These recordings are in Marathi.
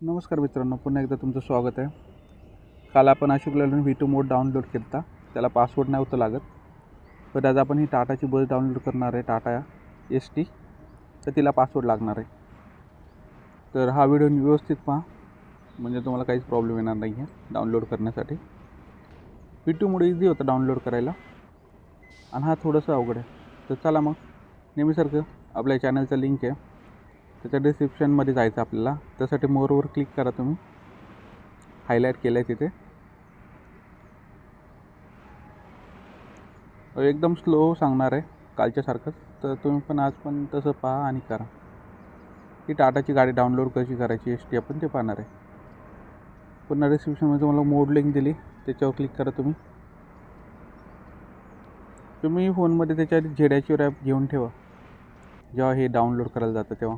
नमस्कार मित्रांनो पुन्हा एकदा तुमचं स्वागत आहे. काल आपण Ashok Leyland V two mod download केला त्याला पासवर्ड नव्हतं लागत. पण आज आपण ही टाटाची बस डाउनलोड करणार आहे टाटा एस टी. तर तिला पासवर्ड लागणार आहे. तर हा व्हिडिओ व्यवस्थित पहा. म्हणजे तुम्हाला काहीच प्रॉब्लेम येणार नाही आहे डाउनलोड करण्यासाठी. व्ही टू मोड इझी होतं डाउनलोड करायला. आणि हा थोडंसं अवघड आहे. तर चला मग. नेहमीसारखं आपल्या चॅनलचं लिंक आहे. त्याच्या डिस्क्रिप्शनमध्ये जायचं आपल्याला. त्यासाठी मोरवर क्लिक करा तुम्ही. हायलाईट केलं आहे तिथे एकदम स्लो सांगणार आहे कालच्यासारखंच तर तुम्ही पण आज पण तसं पहा आणि करा. ही टाटाची गाडी डाउनलोड कशी करायची एस टी आपण ते पाहणार आहे. पुन्हा डिस्क्रिप्शनमध्ये तुम्हाला मोड लिंक दिली. त्याच्यावर क्लिक करा तुम्ही. तुम्ही फोनमध्ये त्याच्या झेड्याची ॲप घेऊन ठेवा. जेव्हा हे डाउनलोड करायला जातं तेव्हा.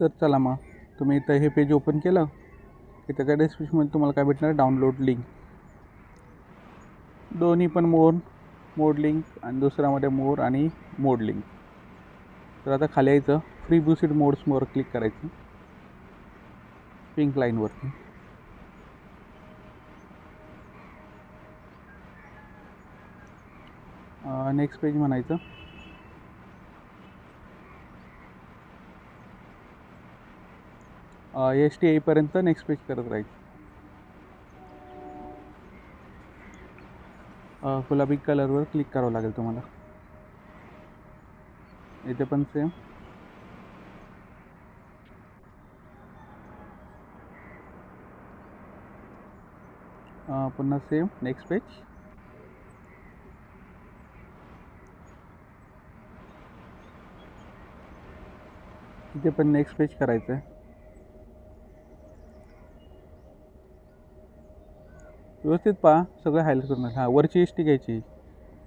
तर चला मग तुम्ही इथं हे पेज ओपन केलं की त्याच्या डिस्क्रिप्शनमध्ये तुम्हाला काय भेटणार डाउनलोड लिंक दोन्ही पण मोर मोड लिंक आणि दुसऱ्यामध्ये मोर आणि मोड लिंक तर आता खाली यायचं. फ्री बुसिड मोड्सवर क्लिक करायचं. पिंक लाईनवरती नेक्स्ट पेज म्हणायचं. एस टी येईपर्यंत नेक्स्ट पेज करत राहायचं गुलाबी कलरवर क्लिक करावं लागेल तुम्हाला. इथे पण सेम पुन्हा सेम नेक्स्ट पेज इथे पण नेक्स्ट पेज करायचं आहे व्यवस्थित पहा सगळं हायलाईट करून हां वरची एस टी घ्यायची.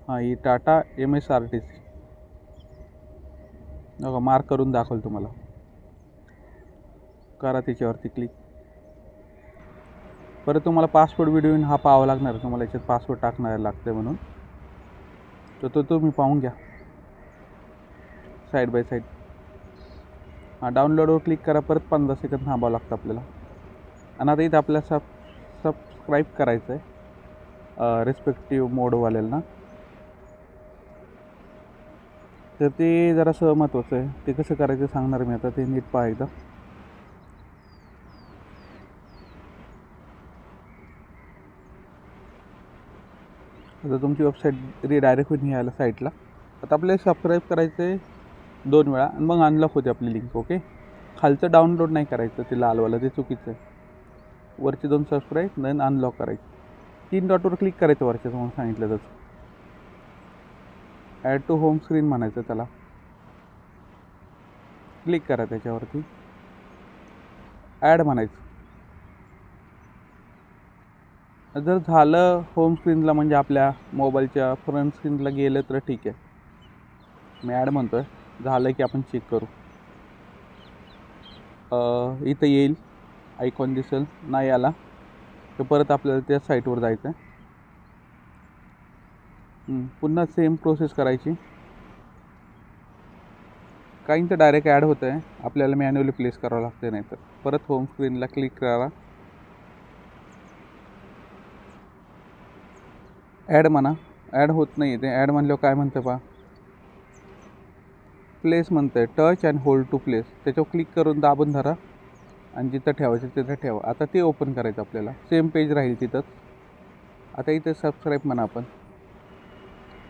हां ही Tata M S R T C बघा मार्क करून दाखवलं तुम्हाला. करा त्याच्यावरती क्लिक परत तुम्हाला पासवर्ड व्हिडिओ हा पाहावा लागणार. तुम्हाला याच्यात पासवर्ड टाकणार लागतं म्हणून. तर तो तुम्ही पाहून घ्या. साईड बाय साईड हां डाउनलोडवर क्लिक करा. परत पंधरा सेकंद थांबावं लागतं आपल्याला. आणि आता इथं आपल्याला सब सबस्क्राईब करायचं आहे रिस्पेक्टिव्ह मोडवाल्यांना. तर ते जरासं महत्त्वाचं आहे. ते कसं करायचं सांगणार मी आता. ते नीट पहा एकदा. आता तुमची वेबसाईट रिडायरेक्ट होईल यायला साईटला आता आपल्याला सबस्क्राईब करायचं आहे दोन वेळा. आणि मग अनलॉक होते आपली लिंक ओके खालचं डाउनलोड नाही करायचं ते लालवालं. ते चुकीचं आहे. वरचे दोन सबस्क्राईब देन अनलॉक करायचे. तीन डॉटवर क्लिक करायचं वरच्या तुम्हाला सांगितलं तसं. ॲड टू होम स्क्रीन म्हणायचं त्याला. क्लिक करा त्याच्यावरती. ॲड म्हणायचं. जर झालं होम स्क्रीनला म्हणजे आपल्या मोबाईलच्या फ्रंट स्क्रीनला गेलं तर ठीक आहे. मी ॲड म्हणतो आहे झालं की आपण चेक करू. इथं येईल. आयकॉन दिसेल. नाही आला. तर परत आपल्याला त्या साईटवर जायचं आहे पुन्हा सेम प्रोसेस करायची. काहींचं डायरेक्ट ॲड होतं आहे आपल्याला मॅन्युअली प्लेस करावं लागते नाही तर परत होम स्क्रीनला क्लिक करा. ॲड म्हणा. ॲड होत नाही ते. ॲड म्हणल्यावर काय म्हणतं पा प्लेस म्हणतं आहे touch and hold to place त्याच्यावर क्लिक करून दाबून धरा. आणि जिथं ठेवायचं तिथं ठेवा. आता ते ओपन करायचं आपल्याला. सेम पेज राहील तिथंच. आता इथे सबस्क्राईब म्हणा आपण.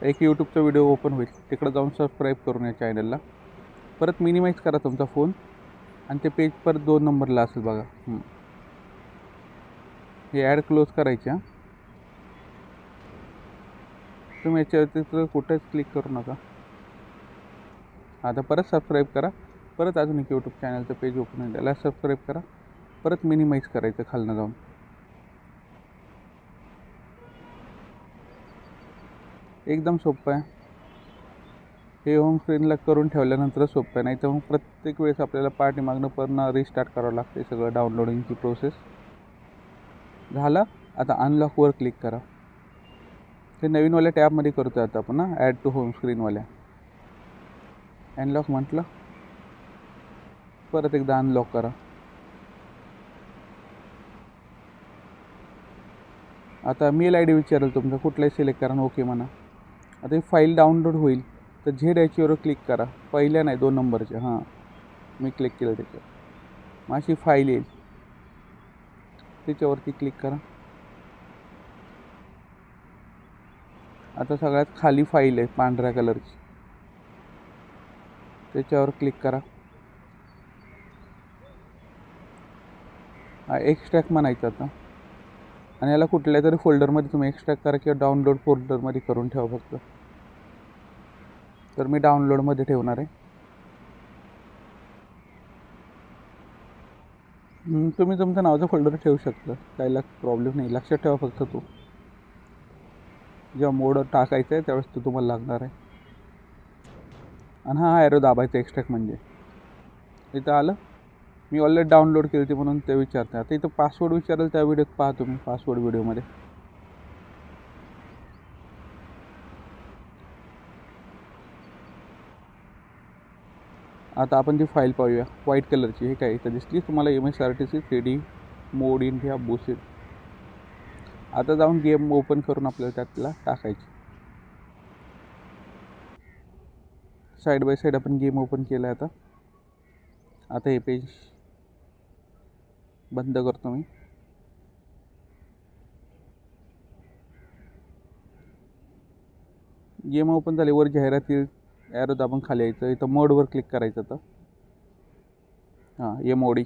एक यूट्यूबचा व्हिडिओ ओपन होईल. तिकडं जाऊन सबस्क्राईब करून या चॅनलला परत मिनिमाइज करा तुमचा फोन आणि ते पेज परत दोन नंबरला असेल बघा. हे ॲड क्लोज करायच्या तुम्ही याच्यावरती तर कुठेच क्लिक करू नका. आता परत सबस्क्राईब करा. परत अजून एक यूट्यूब चॅनलचं पेज ओपन होईल. त्याला सबस्क्राईब करा. परत मिनिमाइज करायचं खालनं जाऊन. एकदम सोपं आहे. हे होम स्क्रीनला करून ठेवल्यानंतर सोपं आहे. नाही तर मग प्रत्येक वेळेस आपल्याला पार्टी मागणं पण रिस्टार्ट करावं लागते सगळं डाउनलोडिंगची प्रोसेस झालं? आता अनलॉकवर क्लिक करा. ते नवीनवाल्या टॅबमध्ये करतो आता आपण ना ॲड टू होम स्क्रीनवाल्या अनलॉक म्हटलं? परत एकदा अनलॉक करा. आता मेल आय डी विचारेल तुमचा कुठलाही सिलेक्ट करा ओके म्हणा. आता ही फाईल डाउनलोड होईल तर झेड याचीवर क्लिक करा. पहिल्या नाही दोन नंबरच्या हां मी क्लिक केलं त्याच्यावर. मग अशी फाईल येईल. त्याच्यावरती क्लिक करा. आता सगळ्यात खाली फाईल आहे पांढऱ्या कलरची त्याच्यावर क्लिक करा हा एक्स्ट्रॅक्ट म्हणायचं आता. आणि याला कुठल्या तरी फोल्डरमध्ये तुम्ही एक्स्ट्रॅक्ट करा किंवा डाउनलोड फोल्डरमध्ये करून ठेवा फक्त. तर मी डाउनलोडमध्ये ठेवणार आहे. तुम्ही तुमचं नावाचं फोल्डर ठेवू शकता. काही लक प्रॉब्लेम नाही. लक्षात ठेवा फक्त तो. जेव्हा मोड टाकायचं आहे त्यावेळेस तो तुम्हाला लागणार आहे. आणि हा ॲरो दाबायचा एक्स्ट्रॅक्ट म्हणजे. इथं आलं? मी ऑलरेडी डाउनलोड केली होती म्हणून ते विचारते आता इथं पासवर्ड विचारेल त्या व्हिडिओत पाहा तुम्ही पासवर्ड व्हिडिओमध्ये आता आपण ती फाईल पाहूया. व्हाईट कलरची हे काय इथं दिसली? तुम्हाला M S R T C three D mod India Bussid आता जाऊन गेम ओपन करून आपल्याला त्यातला टाकायची. साईड बाय साईड आपण गेम ओपन केला आहे आता. आता हे पेज बंद करतो मी. गेम ओपन झाली वर जाहिरातील ॲरो दाबून खाली यायचं. इथं मोडवर क्लिक करायचं तर. हां M O D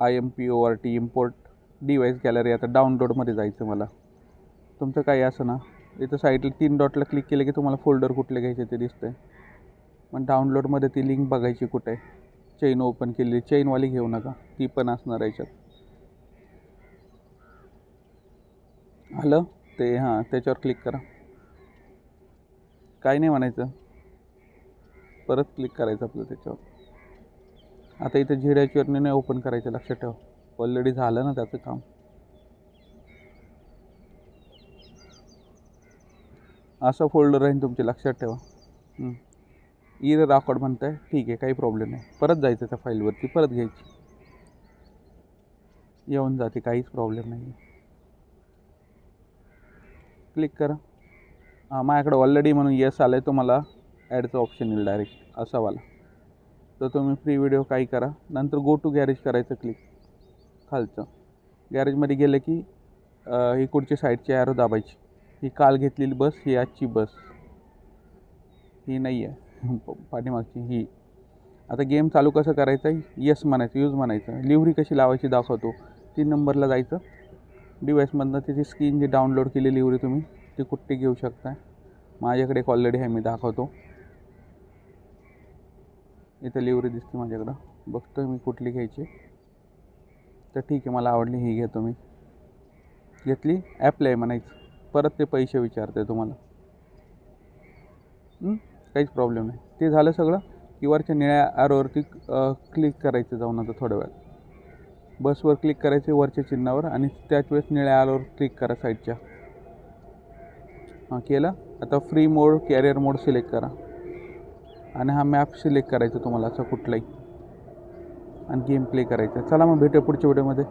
I M P O R T import device gallery आता डाउनलोडमध्ये जायचं मला. तुमचं काही असं ना इथं साईडला तीन डॉटला क्लिक केलं की तुम्हाला फोल्डर कुठले घ्यायचे ते दिसतं आहे पण डाउनलोडमध्ये ती लिंक बघायची कुठे आहे. चेन ओपन केलेली चेनवाली घेऊ नका. ती पण असणार याच्यात. आलं? ते हां त्याच्यावर क्लिक करा. काय नाही म्हणायचं. परत क्लिक करायचं आपलं त्याच्यावर. आता इथे झिड्याची नाही ओपन करायचं लक्षात ठेवा. ऑलरेडी झालं ना त्याचं काम. असं फोल्डर राहील तुमचे लक्षात ठेवा. इर रेकॉर्ड म्हणताय? ठीक आहे काही प्रॉब्लेम नाही. परत जायचं त्या फाईलवरती परत घ्यायची. येऊन जाते काहीच प्रॉब्लेम नाही क्लिक करा. हां माझ्याकडे ऑलरेडी म्हणून येस आलं आहे तुम्हाला ॲडचं ऑप्शन येईल डायरेक्ट असावाला तर तुम्ही फ्री व्हिडिओ काही करा. नंतर गो टू गॅरेज करायचं क्लिक खालचं. गॅरेजमध्ये गेलं की ही कुठची साईडची ॲरो दाबायची. ही काल घेतलेली बस ही आजची बस. ही नाही आहे पाठीमागची ही. आता गेम चालू कसं करायचं? आहे यस म्हणायचं यूज म्हणायचं. लिव्हरी कशी लावायची दाखवतो. तीन नंबरला जायचं. डिवाईसमधनं त्याची स्क्रीन जी डाउनलोड केली लिव्हरी तुम्ही ती कुठे घेऊ शकता? माझ्याकडे एक ऑलरेडी आहे मी दाखवतो. इथं लिव्हरी दिसते माझ्याकडं. बघतो मी कुठली घ्यायची. तर ठीक आहे मला आवडली ही घेतो मी घेतली? ॲप्लाय म्हणायचं. परत ते पैसे विचारते तुम्हाला. हं? काहीच प्रॉब्लेम नाही. ते झालं सगळं. की वरच्या निळ्या आरोवरती क्लिक करायचं जाऊन आता थोड्या वेळात. बसवर क्लिक करायचे वरच्या चिन्हावर आणि त्याच वेळेस निळ्या आरोवर क्लिक करा साईडच्या हां केलं? आता free mode career mode select करा. आणि हा मॅप सिलेक्ट करायचा तुम्हाला असं कुठलाही. आणि गेम प्ले करायचा. चला मग भेटूया पुढच्या व्हिडिओमध्ये